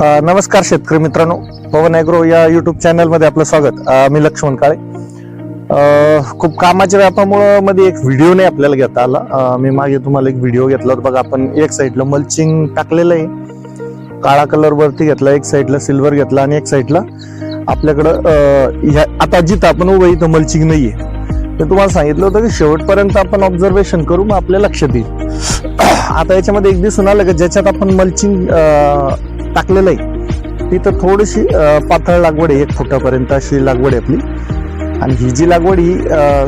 नमस्कार शेतकरी मित्रांनो. पवन ॲग्रो या युट्यूब चॅनलमध्ये आपलं स्वागत. मी लक्ष्मण काळे. खूप कामाच्या व्यापामुळं मध्ये एक व्हिडिओ नाही आपल्याला घेता आला. मी मागे तुम्हाला एक व्हिडिओ घेतला होता. बघा आपण एक साईडला मल्चिंग टाकलेलं आहे. काळा कलर वरती घेतला एक साईडला सिल्वर घेतला आणि एक साईडला आपल्याकडं ह्या आता जिथं आपण उभं इथं मल्चिंग नाहीये. ते तुम्हाला सांगितलं होतं की शेवटपर्यंत आपण ऑब्झर्वेशन करू मग आपल्या लक्षात येईल. आता याच्यामध्ये एक दिसून आलं की ज्याच्यात आपण मल्चिंग टाकलेलं आहे. तिथं थोडीशी पातळ लागवड आहे एक फुटापर्यंत अशी लागवड आहे आपली. आणि ही जी लागवड ही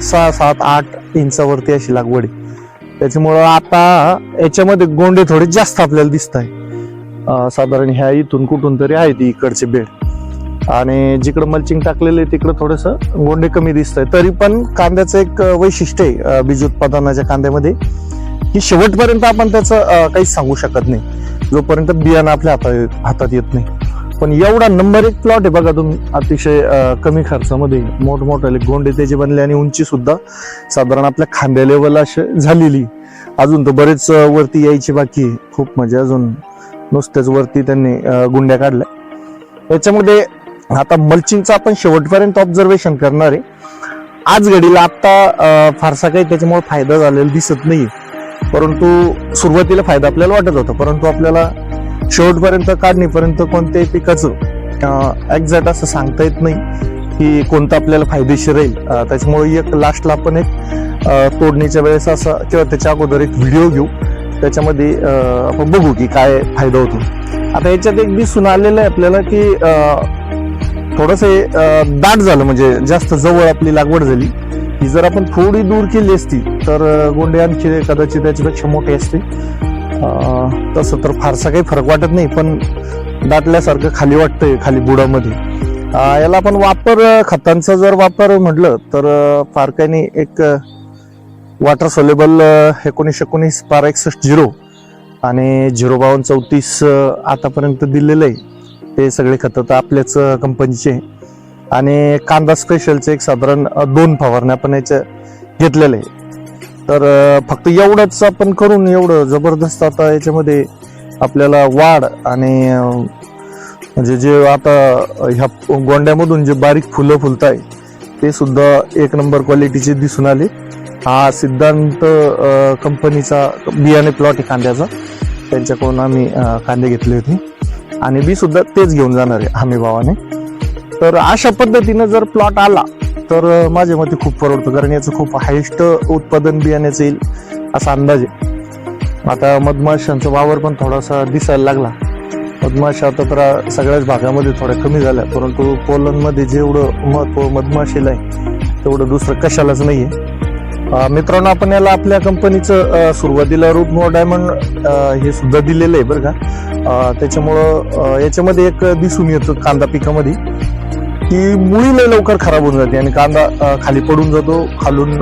सहा सात आठ इंचावरती अशी लागवड आहे. त्याच्यामुळं आता याच्यामध्ये गोंडे थोडे जास्त आपल्याला दिसत आहे. साधारण ह्या इथून कुठून तरी आहे ती इकडचे बेड. आणि जिकडं मल्चिंग टाकलेलं आहे तिकडं थोडंसं गोंडे कमी दिसत आहे. तरी पण कांद्याचं एक वैशिष्ट्य आहे बीज उत्पादनाच्या कांद्यामध्ये. की शेवटपर्यंत आपण त्याचं काहीच सांगू शकत नाही. जोपर्यंत बियाणं आपल्या हातात हातात येत नाही. पण एवढा नंबर एक प्लॉट आहे बघा तुम्ही. अतिशय कमी खर्चामध्ये. मोठमोठे गोंडे त्याचे बनले आणि उंची सुद्धा साधारण आपल्या खांद्या लेवल अशी झालेली. अजून तर बरेच वरती यायची बाकी आहे. खूप म्हणजे अजून नुसत्याच वरती त्यांनी गुंड्या काढल्या. याच्यामध्ये आता मल्चिंगचं आपण शेवटपर्यंत ऑब्झर्वेशन करणार आहे. आज घडीला आता फारसा काही त्याच्यामुळे फायदा झालेला दिसत नाही परंतु सुरुवातीला फायदा आपल्याला वाटत होता परंतु आपल्याला शेवटपर्यंत काढणीपर्यंत कोणत्याही पिकाचं एक्झॅक्ट असं सांगता येत नाही की कोणतं आपल्याला फायदेशीर राहील. त्याच्यामुळे एक लास्टला आपण एक तोडणीच्या वेळेस असा किंवा त्याच्या अगोदर एक व्हिडिओ घेऊ. त्याच्यामध्ये आपण बघू की काय फायदा होतो. आता याच्यात एक दिसून आलेलं आहे आपल्याला की थोडंसं दाट झालं म्हणजे जास्त जवळ आपली लागवड झाली. ही जर आपण थोडी दूर केली असती तर अं, गोंडे आणखी कदाचित त्याच्यापेक्षा मोठे असते तसं तर फारसा काही फरक वाटत नाही पण दाटल्यासारखं खाली वाटतंय खाली बुडामध्ये. याला आपण वापर खतांचा जर वापर म्हटलं तर फार काही नाही. एक वॉटर सोलेबल एकोणीस एकोणीस बारा एकसष्ट झिरो आणि झिरो बावन्न चौतीस आतापर्यंत दिलेलं आहे. ते सगळे खतं तर आपल्याच कंपनीचे आहे. आणि कांदा स्पेशलचे एक साधारण दोन फवारण्या आपण याच्या घेतलेलं आहे. तर फक्त एवढंच आपण करून एवढं जबरदस्त आता याच्यामध्ये आपल्याला वाढ आणि म्हणजे जे आता ह्या गोंड्यामधून जे बारीक फुलं फुलत आहे ते सुद्धा एक नंबर क्वालिटीचे दिसून आले. हा सिद्धांत कंपनीचा बियाणे प्लॉट आहे कांद्याचा. त्यांच्याकडून आम्ही कांदे घेतले होते. आणि बी सुद्धा तेच घेऊन जाणार आहे हमी भावाने तर अशा पद्धतीनं जर प्लॉट आला तर माझ्या मते खूप परवडतं कारण याचं खूप हायेस्ट उत्पादन बियाण्याचं येईल असा अंदाज आहे. आता मधमाशांचा वावर पण थोडासा दिसायला लागला. मधमाशा आता तर सगळ्याच भागामध्ये थोड्या कमी झाल्या परंतु पोलंडमध्ये जेवढं महत्त्व मधमाशीला आहे तेवढं दुसरं कशालाच नाही आहे मित्रांनो आपण याला आपल्या कंपनीचं सुरुवातीला रूट मोर डायमंड हे सुद्धा दिलेलं आहे बरं का. त्याच्यामुळं याच्यामध्ये एक दिसून येतं कांदा पिकामध्ये. ती मुळी लय लवकर खराब होऊन जाते आणि कांदा खाली पडून जातो. खालून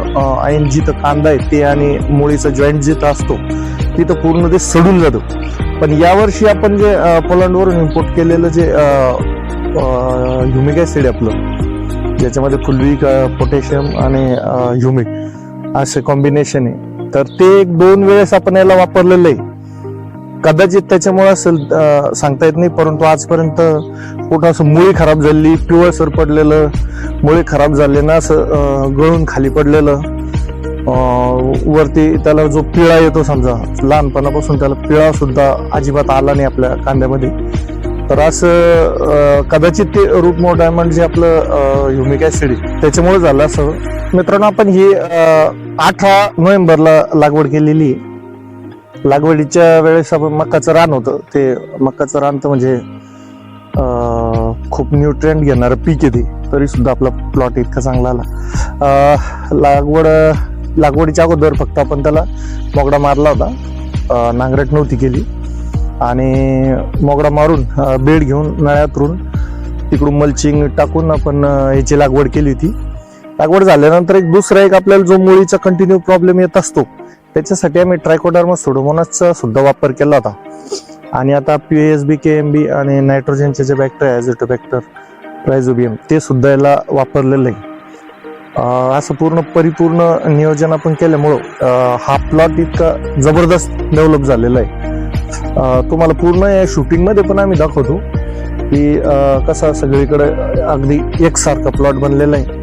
ऐन जिथं कांदा आहे ते आणि मुळीचा जॉईंट जिथं असतो तिथं पूर्ण ते सडून जातं. पण यावर्षी आपण जे पोलंडवरून इम्पोर्ट केलेलं जे ह्युमिक ॲसिड आपलं ज्याच्यामध्ये फुलविक पोटॅशियम आणि ह्युमिक असे कॉम्बिनेशन आहे. तर ते एक दोन वेळेस आपण याला वापरलेलं आहे. कदाचित त्याच्यामुळे असेल सांगता येत नाही परंतु आजपर्यंत कुठं असं मुळी खराब झाली पिवळसर पडलेलं मुळी खराब झाले ना असं गळून खाली पडलेलं वरती त्याला जो पिळा येतो समजा लहानपणापासून त्याला पिळा सुद्धा अजिबात आला नाही आपल्या कांद्यामध्ये. तर असं कदाचित ते रूट मोर डायमंड जे आपलं ह्युमिक ॲसिड त्याच्यामुळे झालं असं. मित्रांनो आपण ही अठरा नोव्हेंबरला लागवड केलेली आहे. लागवडीच्या वेळेस आपण मक्काचं रान होतं. ते मक्काचं रान तर म्हणजे खूप न्यूट्रिएंट घेणारं पीक येते तरी सुद्धा आपला प्लॉट इतका चांगला आला. लागवड लागवडीच्या अगोदर फक्त आपण त्याला मोगडा मारला होता. नांगरट नव्हती केली. आणि मोगडा मारून बेड घेऊन नळ्यातरून तिकडून मल्चिंग टाकून आपण याची लागवड केली होती. लागवड झाल्यानंतर एक दुसरा एक आपल्याला जो मुळीचा कंटिन्यू प्रॉब्लेम येत असतो त्याच्यासाठी आम्ही ट्रायकोडर्मा सोडोमोनासचा सुद्धा वापर केला होता. आणि आता P S B K M B आणि नायट्रोजनचे जे बॅक्टर ॲझोटोबॅक्टर प्रायझोबियम ते सुद्धा याला वापरलेलं. आहे असं पूर्ण परिपूर्ण नियोजन आपण केल्यामुळं हा प्लॉट इतका जबरदस्त डेव्हलप झालेला आहे. तुम्हाला पूर्ण या शूटिंगमध्ये पण आम्ही दाखवतो की कसा सगळीकडे अगदी एकसारखा प्लॉट बनलेला आहे.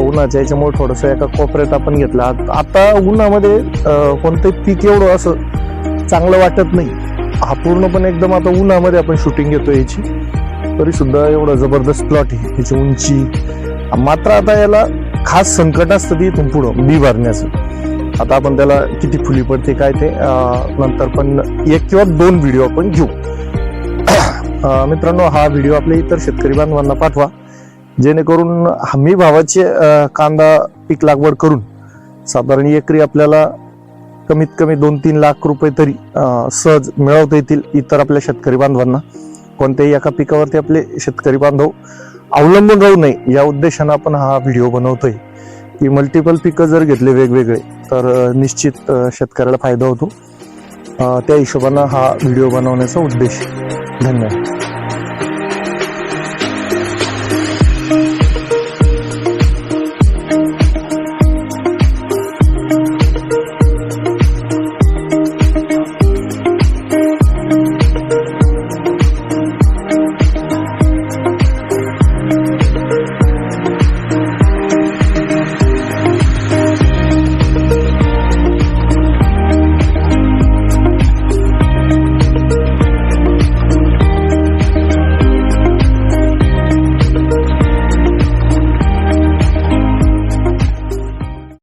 उन्हाच्या याच्यामुळे थोडंसं एका कोपऱ्यात आपण घेतला. आता उन्हामध्ये कोणतंही पीक एवढं असं चांगलं वाटत नाही. हा पूर्णपणे एकदम आता उन्हामध्ये आपण शूटिंग घेतो याची. तरी सुद्धा एवढं जबरदस्त प्लॉट आहे. याची उंची मात्र आता याला खास संकट असतं ते इथून पुढं बी भरण्याचं. आता आपण त्याला किती फुली पडते काय ते नंतर पण एक किंवा दोन व्हिडिओ आपण घेऊ. मित्रांनो हा व्हिडिओ आपल्या इतर शेतकरी बांधवांना पाठवा. जेणेकरून हमी भावाचे कांदा पीक लागवड करून साधारण एकरी आपल्याला कमीत कमी दोन तीन लाख रुपये तरी सहज मिळवता येतील इतर आपल्या शेतकरी बांधवांना. कोणत्याही एका पिकावरती आपले शेतकरी बांधव अवलंबून राहू नये या उद्देशानं आपण हा व्हिडिओ बनवतोय. की मल्टिपल पिकं जर घेतले वेगवेगळे तर निश्चित शेतकऱ्याला फायदा होतो. त्या हिशोबानं हा व्हिडिओ बनवण्याचा उद्देश. धन्यवाद.